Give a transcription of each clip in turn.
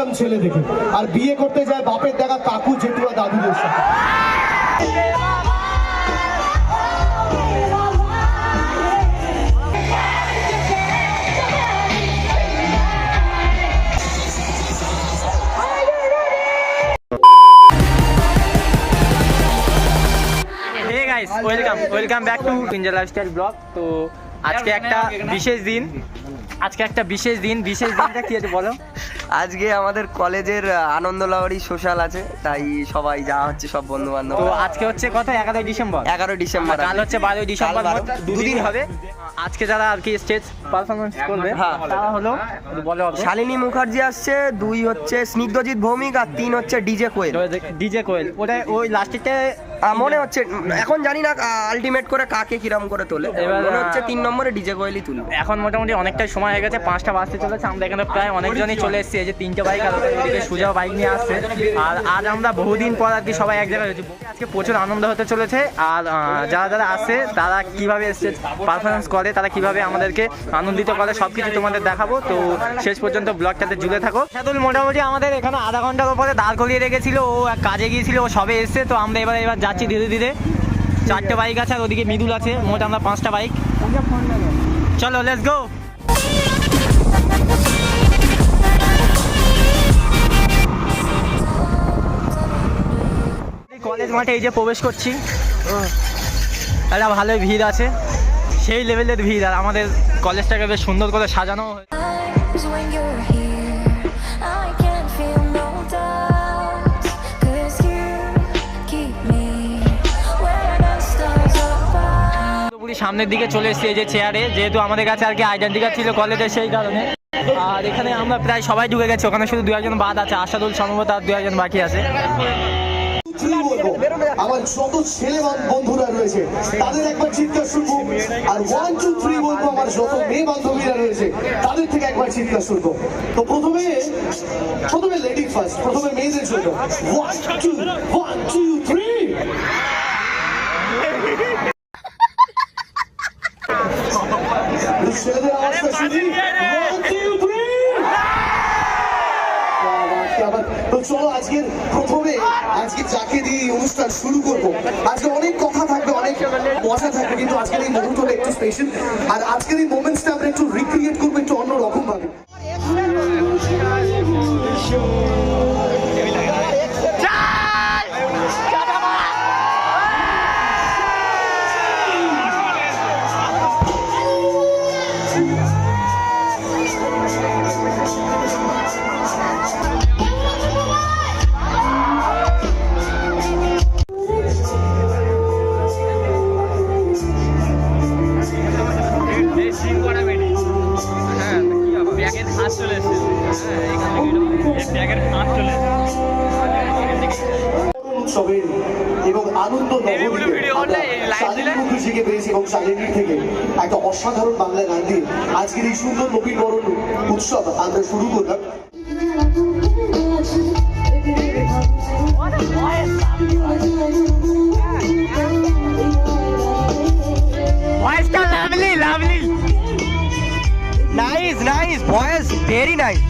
Handsome ছেলে দেখে। আর বিয়ে করতে যায় বাপের দেখা কাকু জেঠুয়া দাদুদের সাথে। ওয়েলকাম ওয়েলকাম ব্যাক টু ইঞ্জা লাইফস্টাইল ব্লগ তো আজকে একটা বিশেষ দিন, আজকে একটা বিশেষ দিন, বিশেষ দিনটা কি আছে বলো? আজকে আমাদের কলেজের আনন্দলাওয়ারি সোশ্যাল আছে তাই সবাই যা হচ্ছে সব বন্ধু বান্ধব তো আজকে হচ্ছে কত? এগারোই ডিসেম্বর। এগারো ডিসেম্বর কাল হচ্ছে বারোই ডিসেম্বর। দুদিন হবে। আজকে যারা আর কি স্টেজ পারফরমেন্স করবে হ্যাঁ। তারা হলো বলো হবে শালিনী মুখার্জি আসছে দুই হচ্ছে স্নিগ্ধজিৎ ভৌমিক আর তিন হচ্ছে ডিজে কোয়েল। ডিজে কোয়েল। ওটা ওই লাস্টেরটা মনে হচ্ছে এখন জানি না আলটিমেট করে কাকে কিরম করে তোলে। মনে হচ্ছে তিন নম্বরে ডিজে কোয়েলই তুলবে। এখন মোটামুটি অনেকটাই সময় হয়ে গেছে পাঁচটা বাজতে চলেছে আমরা এখানে প্রায় অনেকজনই চলে এসেছি এই যে তিনটে বাইক আর ওদিকে সুজা বাইক নিয়ে আসছে। আর আজ আমরা বহুদিন পর আর কি সবাই এক জায়গায় হয়েছি আজকে প্রচুর আনন্দ হতে চলেছে আর যারা যারা আসে তারা কীভাবে স্টেজ পারফরমেন্স করে তারা কীভাবে আমাদেরকে আনন্দিত করে সব কিছু তোমাদের দেখাবো। তো শেষ পর্যন্ত ব্লগটাতে জুড়ে থাকো। সেতুল মোটামুটি আমাদের এখানে আধা ঘণ্টার উপরে দাঁড় করিয়ে রেখেছিল ও এক কাজে গিয়েছিল ও সবে এসছে তো আমরা এবার এবার যাচ্ছি ধীরে ধীরে। চারটে বাইক আছে আর ওদিকে মিদুল আছে। মোট আমরা পাঁচটা বাইক চলো লেটস গো কলেজ মাঠে এই যে প্রবেশ করছি। একটা ভালোই ভিড় আছে। সেই লেভেলের ভিড় আর আমাদের কলেজটাকে বেশ সুন্দর করে সাজানো হয়েছে। সামনের দিকে চলে এসেছি এই যে চেয়ারে যেহেতু আমাদের কাছে আর কি আইডেন্টি কার্ড ছিল কলেজের সেই কারণে। আর এখানে আমরা প্রায় সবাই ঢুকে গেছি। ওখানে শুধু দু একজন বাদ আছে, আশাদুল সম্ভবত, আর দু একজন বাকি আছে। আমার যত ছেলে বন্ধুরা রয়েছে, তাদের একবার চিৎকার শুনব। আর ওয়ান টু থ্রি বলব, আমার যত মেয়ে বান্ধবীরা রয়েছে, তাদের থেকে একবার চিৎকার শুনব। তো প্রথমে প্রথমে লেডি ফার্স্ট প্রথমে মেয়েদের one two one two three ছেলেদের আওয়াজটা শুনি ওয়ান টু থ্রি আবার তো চলো আজকের প্রথমে আজকে যাকে দিয়ে এই অনুষ্ঠান শুরু করব। আজকে অনেক কথা থাকবে, অনেক মজা থাকবে, কিন্তু আজকের এই মুহূর্তটা একটু স্পেশাল আর আজকের এই মোমেন্টসটা আমরা একটু রিক্রিয়েট করব, একটু অন্য রকম ভাবে উৎসবের এবং আনন্দ মুখার্জিকে পেয়েছি এবং শালিনীর থেকে একটা অসাধারণ বাংলা গান দিয়ে আজকের এই সুন্দর নবীন বরণ উৎসব আমরা শুরু করলাম। ভয়েসটা lovely lovely nice nice voice very nice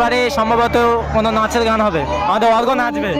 এবারে সম্ভবত কোনো নাচের গান হবে। আমাদের অর্গ নাচবে।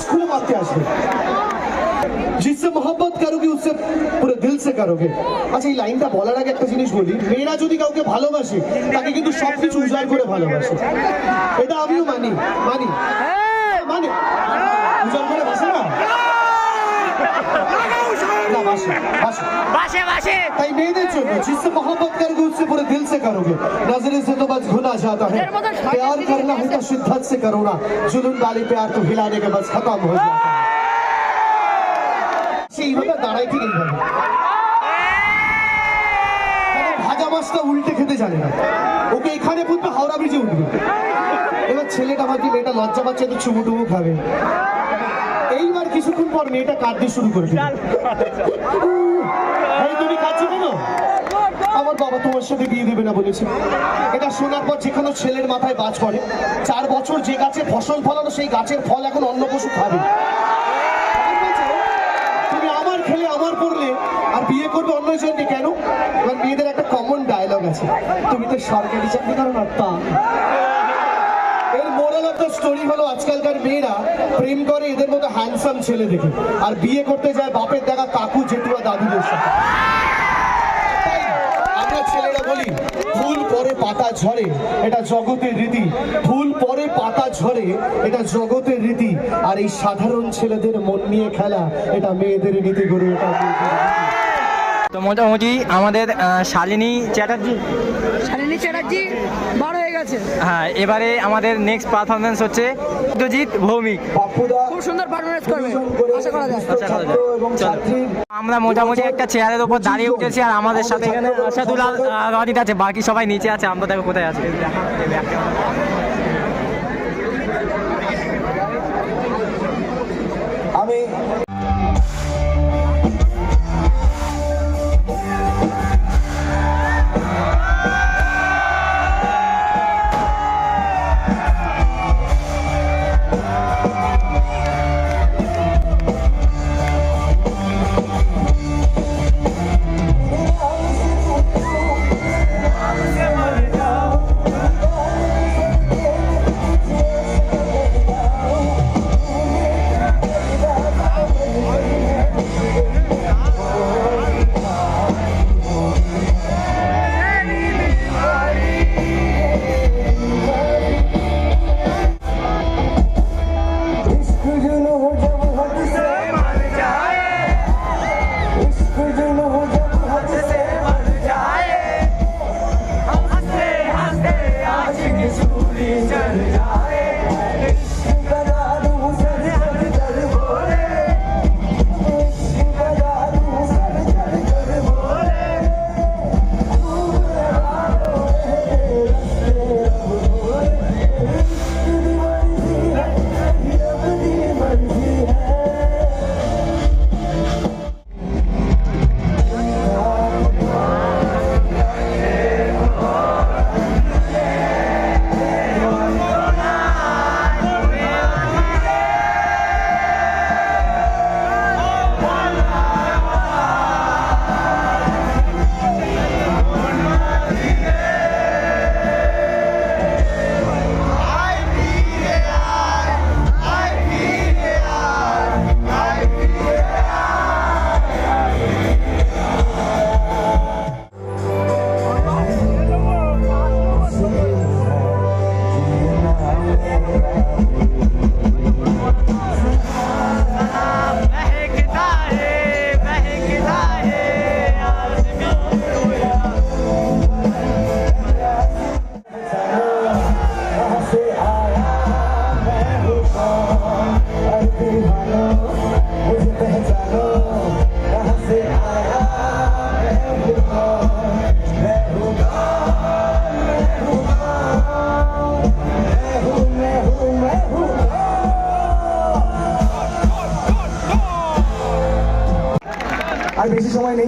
যেন ওই বাঁশ খুলে মারতে আসবে जिससे मोहब्बत करोगे उससे পুরো দিল সে করোগে আচ্ছা এই লাইনটা বলার আগে একটা জিনিস বলি মেয়েরা যদি কাউকে ভালোবাসে তাকে কিন্তু সবকিছু উজাড় করে ভালোবাসে এটা আমিও মানি মানি মানে না বাসে বাসে বাসে বাসে তাই মেয়েদের জন্য जिससे मोहब्बत करोगे उससे पूरे दिल से करोगे नजरे से तो बस गुना जाता है प्यार करना है तो शिद्दत से करो ना जुल्म वाली प्यार तो हिलाने के बस खत्म हो जाता है সেইভাবে দাঁড়াই ঠিক এইভাবে মানে ভাজা মাছটা উল্টে খেতে জানে না ওকে এখানে পুঁতবে হাওড়া ব্রিজে উঠবে এবার ছেলেটা ভাবছে মেয়েটা লজ্জা পাচ্ছে তো চুমু টুমু খাবে এইবার কিছুক্ষণ পর মেয়েটা কাঁদতে শুরু করে তুমি কাঁদছো কেন? আমার বাবা তোমার সাথে বিয়ে দেবে না বলেছে। এটা শোনার পর যে কোনো ছেলের মাথায় বাজ পড়ে চার বছর যে গাছে ফসল ফলানো সেই গাছের ফল এখন অন্য পশু খাবে। তুমি আমার খেলে আমার পড়লে আর বিয়ে করবে অন্য জনকে কেন? এবার মেয়েদের একটা কমন ডায়লগ আছে। তুমি তো সরকারি চাকরি করো না তা। স্টোরি হলো, আজকালকার মেয়েরা প্রেম করে, এদের মতো হ্যান্ডসাম ছেলে দেখে। আর বিয়ে করতে যায় বাপের দেখা কাকু বলি, ফুল পরে পাতা ঝরে, এটা জগতের রীতি। ফুল পরে পাতা ঝরে, এটা জগতের রীতি। আর এই সাধারণ ছেলেদের মন নিয়ে খেলা, এটা মেয়েদের নীতি গরু এটা রীতি। তো মোটামুটি আমাদের শালিনী চ্যাটার্জি। শালিনী চ্যাটার্জি বার হয়ে গেছে। হ্যাঁ এবারে আমাদের নেক্সট পারফরমেন্স হচ্ছে সত্যজিৎ ভৌমিক। খুব সুন্দর পারফরমেন্স করবে আশা করা যায়। আশা করা যায়। আমরা মোটামুটি একটা চেয়ারের উপর দাঁড়িয়ে উঠেছি আর আমাদের সাথে এখানে আশাদুল রনিত আছে বাকি সবাই নিচে আছে আমরা দেখো কোথায় আছে।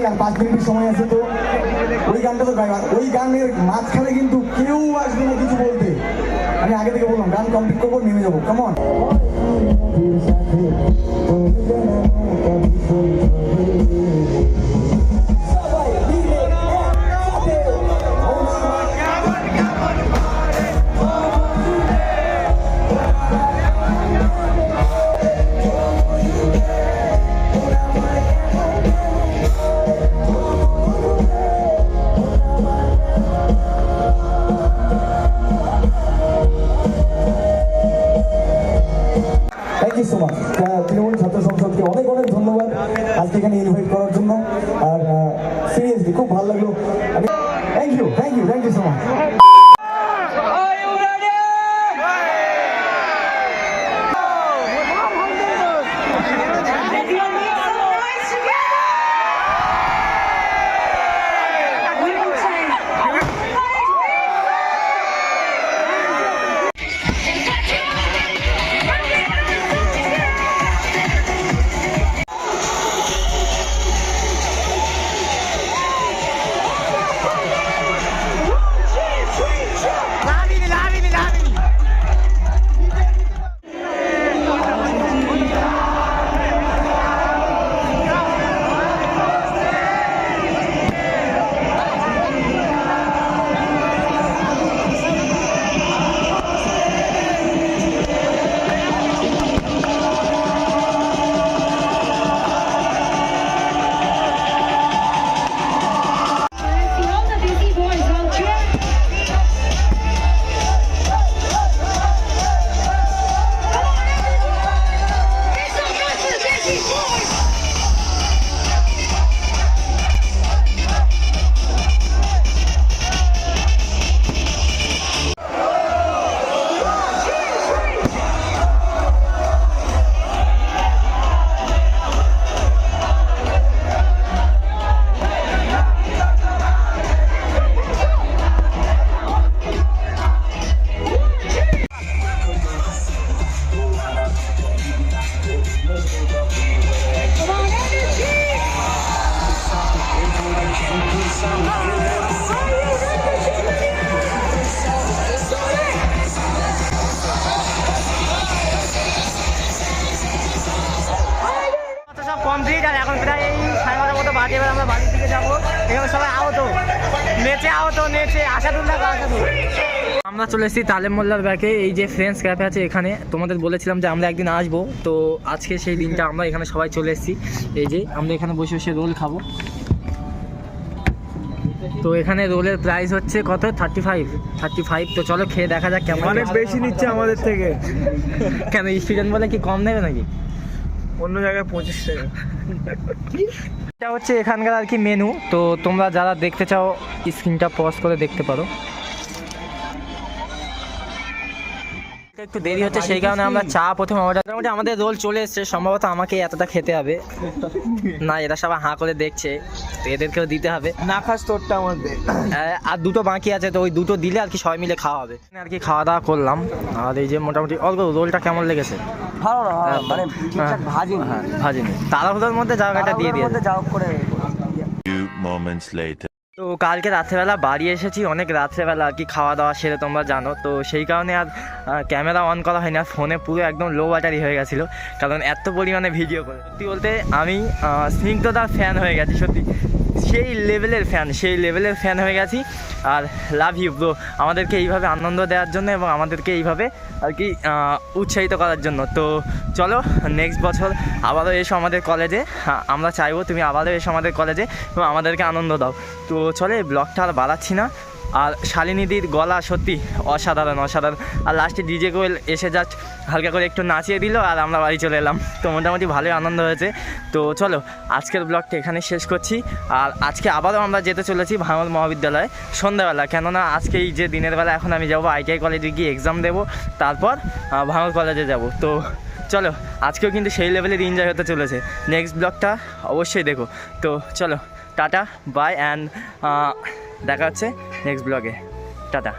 আর পাঁচ মিনিটের সময় আছে তো। ওই গানটা তো গাইবার ওই গানের মাঝখানে কিন্তু কেউ আসবে না কিছু বলতে। আমি আগে থেকে বললাম, গান কমপ্লিট করব, নেমে যাব। কেমন আমরা চলে এসেছি তালেম মোল্লার ব্যাকে। এই যে ফ্রেন্ডস ক্যাফে আছে এখানে তোমাদের বলেছিলাম যে আমরা একদিন আসব। তো আজকে সেই দিনটা আমরা এখানে সবাই চলে এসেছি। এই যে আমরা এখানে বসে বসে রোল খাব। তো এখানে রোলের প্রাইস হচ্ছে কত? থার্টি ফাইভ থার্টি ফাইভ তো চলো খেয়ে দেখা যাক কেমন অনেক বেশি নিচ্ছে আমাদের থেকে। কেন স্টুডেন্ট বলে কি কম নেবে নাকি? অন্য জায়গায় পঁচিশ টাকা। এটা হচ্ছে এখানকার আর কি মেনু তো তোমরা যারা দেখতে চাও স্ক্রিনটা পজ করে দেখতে পারো। একটু দেরি হচ্ছে সেই কারণে আমরা চা প্রথমে অর্ডার মোটামুটি আমাদের রোল চলে এসেছে সম্ভবত আমাকে এতটা খেতে হবে। না এরা সবাই হাঁ করে দেখছে তো এদেরকেও দিতে হবে। না খাস তোরটা আমাদের। হ্যাঁ, আর দুটো বাকি আছে তো ওই দুটো দিলে আর কি সবাই মিলে খাওয়া হবে। আর কি খাওয়া দাওয়া করলাম। আর এই যে মোটামুটি অল্প রোলটা কেমন লেগেছে? ভালো না হ্যাঁ, মানে ঠিকঠাক ভাজিনি। হ্যাঁ ভাজিনি। তাড়াহুড়োর মধ্যে জায়গাটা দিয়ে দিয়ে মধ্যে যাও তো কালকে রাত্রেবেলা বাড়ি এসেছি, অনেক রাত্রেবেলা আর কি খাওয়া দাওয়া সেরে তোমরা জানো। তো সেই কারণে আর ক্যামেরা অন করা হয়নি আর ফোনে পুরো একদম লো ব্যাটারি হয়ে গেছিল। কারণ এত পরিমাণে ভিডিও করে। সত্যি বলতে আমি স্নিগ্ধতার ফ্যান হয়ে গেছি, সত্যি। সেই লেভেলের ফ্যান সেই লেভেলের ফ্যান হয়ে গেছি। আর লাভ ইউ ব্রো আমাদেরকে এইভাবে আনন্দ দেওয়ার জন্য এবং আমাদেরকে এইভাবে আর কি উৎসাহিত করার জন্য। তো চলো নেক্সট বছর আবারও এসো আমাদের কলেজে আমরা চাইব তুমি আবারও এসো আমাদের কলেজে এবং আমাদেরকে আনন্দ দাও। তো চলো, ব্লগটা আর বাড়াচ্ছি না। আর শালিনীদির গলা সত্যি অসাধারণ অসাধারণ। আর লাস্টে ডিজে কোয়েল এসে জাস্ট হালকা করে একটু নাচিয়ে দিল আর আমরা বাড়ি চলে এলাম। তো মোটামুটি ভালোই আনন্দ হয়েছে। তো চলো, আজকের ব্লগটা এখানে শেষ করছি। আর আজকে আবারও আমরা যেতে চলেছি ভাঙল মহাবিদ্যালয়ে সন্ধ্যাবেলা। কেননা আজকে এই যে দিনের বেলা এখন আমি যাব আইটিআই কলেজে গিয়ে এক্সাম দেবো। তারপর ভাঙল কলেজে যাব। তো চলো, আজকেও কিন্তু সেই লেভেলের এনজয় হতে চলেছে। নেক্সট ব্লগটা অবশ্যই দেখো। তো চলো টাটা বাই অ্যান্ড দেখা হচ্ছে নেক্সট ব্লগে টাটা।